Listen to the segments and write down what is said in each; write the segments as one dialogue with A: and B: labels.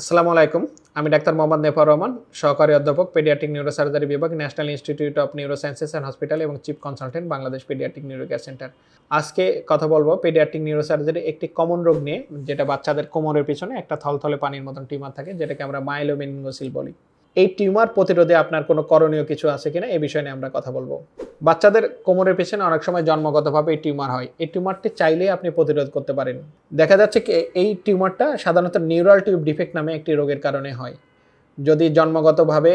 A: আসসালামু আলাইকুম। আমি ডাক্তার মোহাম্মদ নেফার রহমান, সহকারী অধ্যাপক পেডিয়াটিক নিউরোসার্জারি বিভাগ, National Institute of Neurosciences and Hospital এবং chief consultant, Bangladesh paediatric neurocare centre. আজকে কথা বলব পেডিয়াটিক নিউরোসার্জারি একটি কমন রোগ নিয়ে, যেটা বাচ্চাদের কোমরের পিছনে একটা থলথলে পানির মতন টিমার থাকে, যেটাকে আমরা মাইলোমেনিঙ্গোসিল বলি। এই টিউমার প্রতিরোধে আপনার কোনো করণীয় কিছু আছে কিনা এই বিষয় নিয়ে আমরা কথা বলব। বাচ্চাদের কোমরের পেছনে অনেক সময় জন্মগতভাবে এই টিউমার হয়। এই টিউমারটি চাইলেই আপনি প্রতিরোধ করতে পারেন। দেখা যাচ্ছে কি এই টিউমারটা সাধারণত নিউরাল টিউব ডিফেক্ট নামে একটি রোগের কারণে হয়। যদি জন্মগতভাবে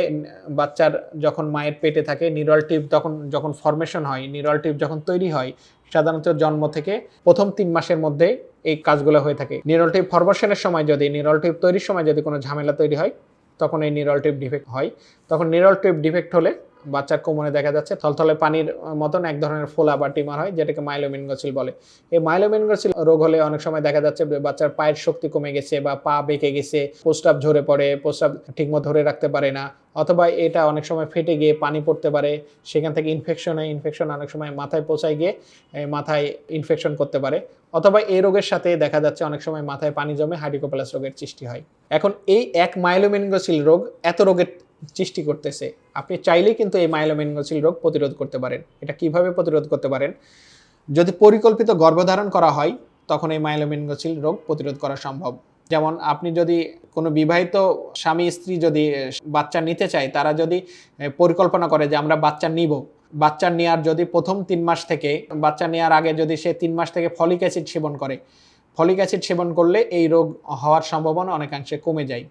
A: বাচ্চার যখন মায়ের পেটে থাকে, নিউরাল টিউব তখন যখন ফর্মেশন হয়, নিউরাল টিউব যখন তৈরি হয়, সাধারণত জন্ম থেকে প্রথম তিন মাসের মধ্যে এই কাজগুলো হয়ে থাকে। নিউরাল টিউব ফর্মেশনের সময় যদি, নিউরাল টিউব তৈরির সময় যদি কোনো ঝামেলা তৈরি হয় তখন এই নিউরাল টিউব ডিফেক্ট হয়। তখন নিউরাল টিউব ডিফেক্ট হলে বাচ্চার কোমরে দেখা যাচ্ছে, থলথলে পানির মতন এক ধরনের ফোলা বা টিমার হয়, যেটাকে মাইলোমিনগোসিল বলে। এই মাইলোমিনগোসিল রোগ হলে অনেক সময় দেখা যাচ্ছে বাচ্চার পায়ের শক্তি কমে গেছে বা পা বেঁকে গেছে, প্রস্রাব ঝরে পড়ে, প্রস্রাব ঠিকমতো ধরে রাখতে পারে না, অথবা এটা অনেক সময় ফেটে গিয়ে পানি পড়তে পারে, সেখান থেকে ইনফেকশন হয় ইনফেকশন অনেক সময় মাথায় পৌঁছায় গিয়ে মাথায় ইনফেকশন করতে পারে। অথবা এই রোগের সাথে দেখা যাচ্ছে অনেক সময় মাথায় পানি জমে হাইড্রোকোপ্যালাস রোগের সৃষ্টি হয়। এখন এই এক মাইলোমেনিঙ্গোসিল রোগ এত রোগের সৃষ্টি করতেছে। আপনি চাইলেই কিন্তু এই মাইলোমেনিঙ্গোসিল রোগ প্রতিরোধ করতে পারেন। এটা কীভাবে প্রতিরোধ করতে পারেন? যদি পরিকল্পিত গর্ভধারণ করা হয়, তখন এই মাইলোমেনিঙ্গোসিল রোগ প্রতিরোধ করা সম্ভব। যেমন আপনি যদি কোনো বিবাহিত স্বামী, স্ত্রী যদি বাচ্চা নিতে চায়, তারা যদি পরিকল্পনা করে যে আমরা বাচ্চা নিব। বাচ্চা নেওয়ার যদি প্রথম তিন মাস থেকে, বাচ্চা নেওয়ার আগে যদি সে তিন মাস থেকে ফলিক অ্যাসিড সেবন করে। ফলিক অ্যাসিড সেবন করলে এই রোগ হওয়ার সম্ভাবনা অনেকাংশে কমে যায়।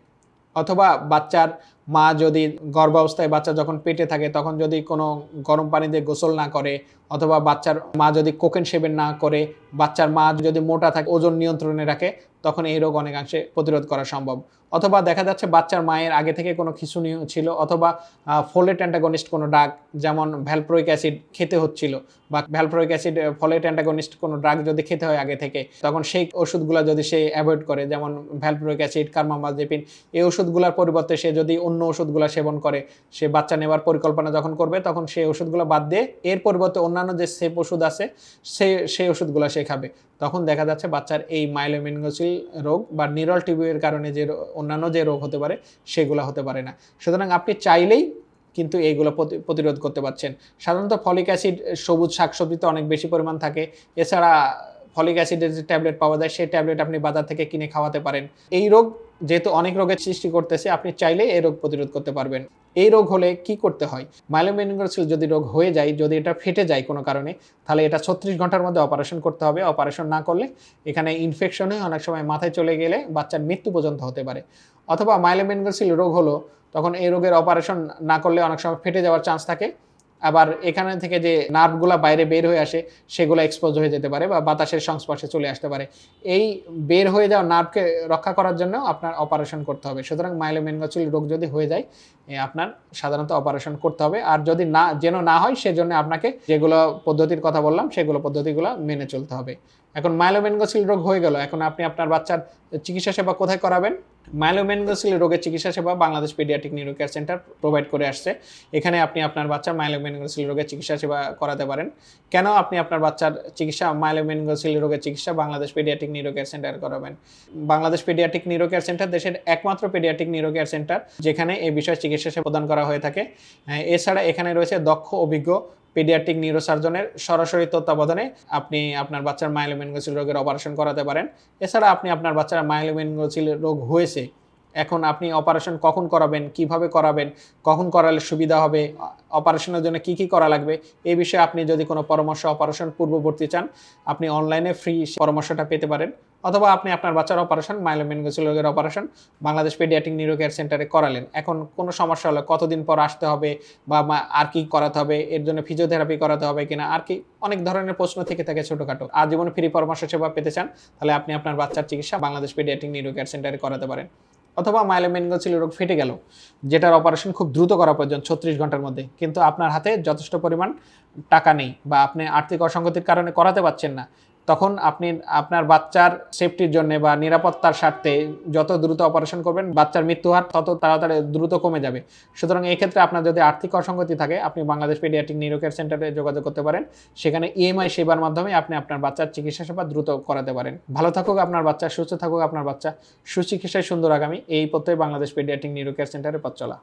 A: অথবা বাচ্চার মা যদি গর্ভাবস্থায় বাচ্চা যখন পেটে থাকে, তখন যদি কোনো গরম পানি দিয়ে গোসল না করে অথবা বাচ্চার মা যদি কোকেন সেবন না করে, বাচ্চার মা যদি মোটা থাকে, ওজন নিয়ন্ত্রণে রাখে, তখন এই রোগ অনেকাংশে প্রতিরোধ করা সম্ভব। অথবা দেখা যাচ্ছে বাচ্চার মায়ের আগে থেকে কোনো খিঁচুনি ছিল, অথবা ফোলেট অ্যান্টাগনিস্ট কোনো ড্রাগ যেমন ভ্যালপ্রোইক অ্যাসিড খেতে হচ্ছিল, বা ভ্যালপ্রোইক অ্যাসিড ফোলেট অ্যান্টাগনিস্ট কোনো ড্রাগ যদি খেতে হয় আগে থেকে, তখন সেই ওষুধগুলো যদি সে অ্যাভয়েড করে, যেমন ভ্যালপ্রোইক অ্যাসিড কার্মামাজেপিন এই ওষুধগুলোর পরিবর্তে সে যদি অন্য ওষুধগুলো সেবন করে, সে বাচ্চা নেওয়ার পরিকল্পনা যখন করবে, তখন সেই ওষুধগুলো বাদ দিয়ে, এর পরিবর্তে অন্যান্য যে সেপ ওষুধ আছে, সে, সেই ওষুধগুলো সে খাবে। তখন দেখা যাচ্ছে বাচ্চার এই মাইলোমেনগোসিল রোগ বা নিরল টিবিউয়ের কারণে যে অন্যান্য যে রোগ হতে পারে, সেগুলো হতে পারে না। সুতরাং আপনি চাইলেই কিন্তু এইগুলো প্রতি- প্রতিরোধ করতে পারছেন। সাধারণত ফলিক অ্যাসিড, সবুজ শাকসবজিতে অনেক বেশি পরিমাণ থাকে। এছাড়া ফলিক অ্যাসিডের যে ট্যাবলেট পাওয়া যায়, সেই ট্যাবলেট আপনি বাজার থেকে কিনে খাওয়াতে পারেন। এই রোগ যেহেতু অনেক রোগের সৃষ্টি করতেছে, আপনি চাইলে এই রোগ প্রতিরোধ করতে পারবেন। এই রোগ হলে কি করতে হয়? মাইলোমেনিঙ্গোসিল যদি রোগ হয়ে যায়, যদি এটা ফেটে যায় কোনো কারণে, তাহলে এটা ছত্রিশ ঘণ্টার মধ্যে অপারেশন করতে হবে। অপারেশন না করলে এখানে ইনফেকশন হয়ে অনেক সময় মাথায় চলে গেলে বাচ্চার মৃত্যু পর্যন্ত হতে পারে। অথবা মাইলোমেনিঙ্গোসিল রোগ হলো, তখন এই রোগের অপারেশন না করলে অনেক সময় ফেটে যাওয়ার চান্স থাকে। আবার এখানে থেকে যে নার্ভগুলো বাইরে বের হয়ে আসে, সেগুলো এক্সপোজ হয়ে যেতে পারে বা বাতাসের সংস্পর্শে চলে আসতে পারে। এই বের হয়ে যাওয়া নার্ভকে রক্ষা করার জন্য আপনার অপারেশন করতে হবে। সুতরাং মাইলোমেনগোচিল রোগ যদি হয়ে যায় আপনার সাধারণত অপারেশন করতে হবে। আর যদি না, যেন না হয়, সেজন্য আপনাকে যেগুলো পদ্ধতির কথা বললাম, সেগুলো পদ্ধতিগুলো মেনে চলতে হবে। এখন মাইলোমেনগোচিল রোগ হয়ে গেল। এখন আপনি আপনার বাচ্চার চিকিৎসা সেবা কোথায় করাবেন? মাইলোমেনগোসিল রোগের চিকিৎসা সেবা Bangladesh paediatric neuro care centre provide করে আসছে। এখানে আপনি আপনার বাচ্চার মাইলোমেনগোসিল রোগের চিকিৎসা সেবা করাতে পারেন। কেন আপনি আপনার বাচ্চার চিকিৎসা মাইলোমেনগোসিল রোগের চিকিৎসা Bangladesh paediatric neuro care centre করাবেন? Bangladesh paediatric neuro care centre দেশের একমাত্র পেডিয়াট্রিক নিউরো কেয়ার সেন্টার যেখানে এই বিষয়ে চিকিৎসা সেবা প্রদান করা হয়ে থাকে। হ্যাঁ, এছাড়া এখানে রয়েছে দক্ষ অভিজ্ঞ পেডিয়াট্রিক নিউরোসার্জনের সরাসরি তত্ত্বাবধানে আপনি আপনার বাচ্চার মাইলোমেনগোসিল রোগের অপারেশন করাতে পারেন। এছাড়া আপনি আপনার বাচ্চার মাইলোমেনগোসিল রোগ হয়েছে, এখন আপনি অপারেশন কখন করাবেন, কীভাবে করাবেন, কখন করালে সুবিধা হবে অপারেশনের জন্য কি কি করা লাগবে এই বিষয়ে আপনি যদি কোনো পরামর্শ অপারেশন পূর্ববর্তী চান, আপনি অনলাইনে ফ্রি পরামর্শটা পেতে পারেন। অথবা আপনি আপনার বাচ্চার অপারেশন মাইলোমেনগোসিল রোগের operation Bangladesh paediatric neuro care সেন্টারে করালেন। এখন কোনো সমস্যা হলে কতদিন পর আসতে হবে বা আর কি করাতে হবে, এর জন্য ফিজিওথেরাপি করাতে হবে কিনা, আর কি অনেক ধরনের প্রশ্ন থেকে থাকে ছোটোখাটো। আজীবন ফ্রি পরামর্শ সেবা পেতে চান, তাহলে আপনি আপনার বাচ্চার চিকিৎসা বাংলাদেশ পেডিয়াট্রিক নিউরো কেয়ার সেন্টারে করাতে পারেন। অথবা মাইলোমেনগোসিল রোগ ফেটে গেল, যেটার অপারেশন খুব দ্রুত করা প্রয়োজন, ছত্রিশ ঘণ্টার মধ্যে। কিন্তু আপনার হাতে যথেষ্ট পরিমাণ টাকা নেই বা আপনি আর্থিক অসঙ্গতির কারণে করাতে পারছেন না। তখন আপনি আপনার বাচ্চার সেফটির জন্য বা নিরাপত্তার স্বার্থে যত দ্রুত অপারেশন করবেন, বাচ্চার মৃত্যু হার তত তাড়াতাড়ি দ্রুত কমে যাবে। সুতরাং এই ক্ষেত্রে আপনার যদি আর্থিক অসঙ্গতি থাকে, আপনি বাংলাদেশ পেডিয়াট্রিক নিউরোকেয়ার সেন্টারে যোগাযোগ করতে পারেন। সেখানে ইএমআই সেবার মাধ্যমে আপনি আপনার বাচ্চার চিকিৎসা সেবা দ্রুত করাতে পারেন। ভালো থাকুক আপনার বাচ্চা, সুস্থ থাকুক আপনার বাচ্চা। সুচিকিৎসায় সুন্দর আগামী। এই পথে বাংলাদেশ পেডিয়াট্রিক নিউরোকেয়ার সেন্টারে পথ চলা।